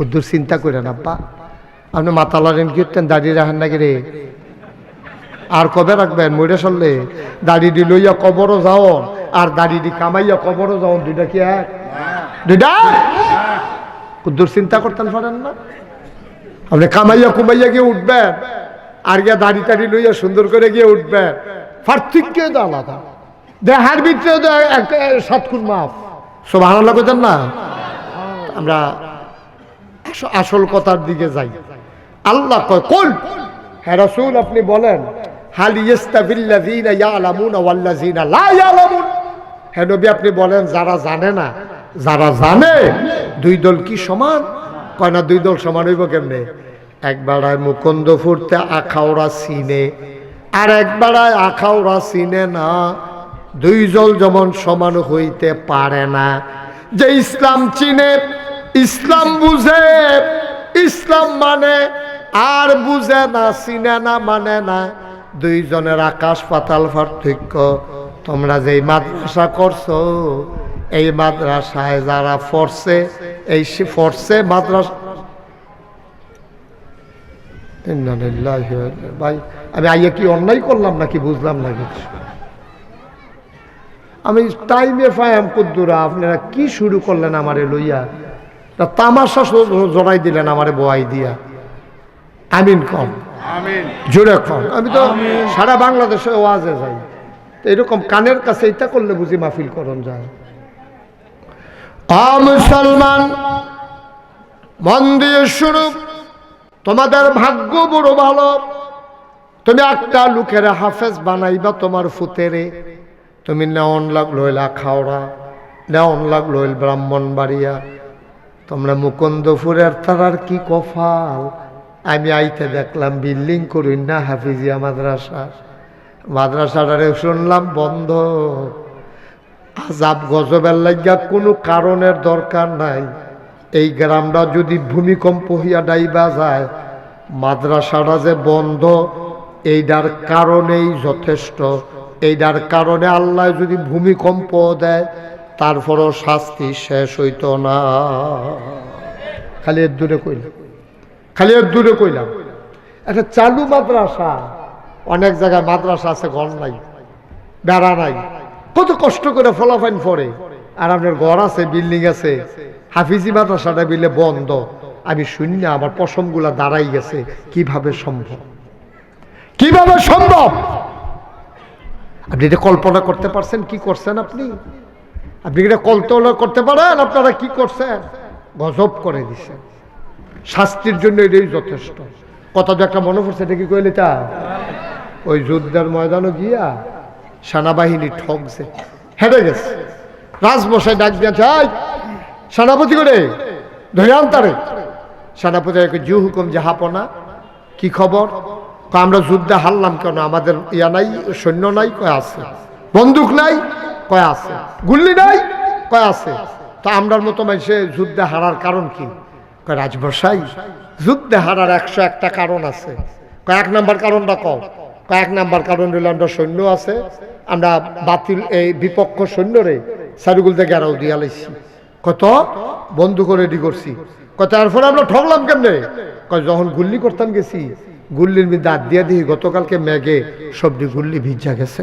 কুদ্দুর চিন্তা করেন আব্বা। আপনি মাথা লড়েন কি করতেন দাঁড়িয়ে রাখেন নাকি রে? আর কবে রাখবেন? মরে চললে দাড়ি দি লইয়া কবরও যাও আর দাড়ি দি কামাইয়া কবরও যাও দুইটা কি এক? দুইটা? কুদ্দুর চিন্তা করতেন পারেন না? আপনি কামাইয়া কুমাইয়া গিয়ে উঠবেন, আর গিয়ে দাড়ি টাড়ি লইয়া সুন্দর করে গিয়ে উঠবেন। পার্থক্য তো আলাদা। দেহার ভিতরে তো একটা সাতক্ষণ মাপ সব আনালা করতেন না? আমরা আসল কথার দিকে যাই। আল্লাহ কয় কোন হ্যাঁ রাসূল, আপনি বলেন হ্যাঁ নবী, আপনি বলেন, যারা জানে না, যারা জানে, দুই দল কি সমান? কয়, না, দুই দল সমান হইব কেমনে? একবারায় মুকুন্দ ফুরতে আখাওড়া সিনে। আর একবারায় আখাওড়া সিনে না। দুই জল যেমন সমান হইতে পারে না। যে ইসলাম চিনে ইসলাম বুঝে, ইসলাম মানে আর বুঝে না, চিনে না মানে না। দুইজনের আকাশ পাতাল পার্থক্য। তোমরা যেই মাদ্রাসা করছ, এই মাদ্রাসায় যারা ফরছে এই ফরছে মাদ্রাসা ভাই, আমি আইয়া কি অন্যায় করলাম নাকি বুঝলাম না কিছু? আমি টাইমে ফায়াম কুদ্দুরা, আপনারা কি শুরু করলেন আমারে লইয়া? তা তামাশা জড়াই দিলেন আমারে বোয়াই দিয়া। আমিন কম। জোরে কম। আমি তো সারা বাংলাদেশে ওয়াজে যাই। তো এরকম কানের কাছে এটা করলে বুঝি মাহফিল করন যায়। মুসলমান মন দিয়ে শুরু তোমাদের ভাগ্য বড় ভালো। তুমি একটা লোকের হাফেজ বানাইবা তোমার ফুতেরে। তুমি নেওয়ান লাগ লইলা খাওড়া নেওয়ান লাগ লইল ব্রাহ্মণ বাড়িয়া তোমরা মুকুন্দপুরের তারার কি কফাল আমি আইতে দেখলাম বিল্ডিং করি না হাফিজিয়া মাদ্রাসা। মাদ্রাসাটারে শুনলাম বন্ধ। আজাব গজবের লাগিয়া কোনো কারণের দরকার নাই। এই গ্রামটা যদি ভূমিকম্প হইয়া ডাইবা যায়, মাদ্রাসাটা যে বন্ধ এইটার কারণেই যথেষ্ট। এইটার কারণে আল্লাহ যদি ভূমিকম্প দেয় তারপরও শাস্তি শেষ হইতো না। খালি এর দূরে কইলাম। খালি এর দূরে কইলাম। একটা চালু মাদ্রাসা, অনেক জায়গায় মাদ্রাসা আছে, ঘর নাই, বেড়া নাই। কত কষ্ট করে ফলাফাইন পড়ে। আর আপনার ঘর আছে, বিল্ডিং আছে, হাফিজি মাদ্রাসাটা বিলে বন্ধ। আমি শুনি না আমার পশমগুলা দাঁড়াই গেছে, কীভাবে সম্ভব? কীভাবে সম্ভব? আপনি এটা কল্পনা করতে পারছেন, কি করছেন আপনি? আপনি এটা কল্পনা করতে পারেন? আপনারা কি করছেন? গজব করে দিছেন শাস্তির জন্য এটাই যথেষ্ট। কথা তো একটা মনে পড়ছে এটা কি কইলে তা? ওই যুদ্ধের ময়দানও গিয়া সেনাবাহিনী ঠকছে। হেরে গেছে। রাজমশাই ডাক দিয়েছে "এই, সেনাপতি করে ধরে আনতারে সেনাপতি জু হুকুম জাহাপনা কি খবর? আমরা যুদ্ধে হারলাম কেন? আমাদের ইয়া নাই সৈন্য নাই কয় আছে। বন্দুক নাই কয় আছে? গুল্লি নাই? কয় আছে? তা আমরার মতো মানুষে যুদ্ধে হারার কারণ কি? কয় রাজবসাই যুদ্ধে হারার একশো একটা কারণ আছে। কয়েক নাম্বার কারণটা কও। কয়েক নাম্বার কারণ হইল আমরা সৈন্য আছে আমরা বাতিল এই বিপক্ষ সৈন্যরে সারুগুলতে গেরাও দিয়া লাইছি। কত? বন্ধু করে রেডি করছি। কত তারপরে আমরা ঠকলাম কেমনে? কয় যখন গুল্লি করতাম গেছি গুল্লির মধ্যে দাঁত দিয়ে দিই গতকালকে মেঘে সবজি গুল্লি ভিজা গেছে।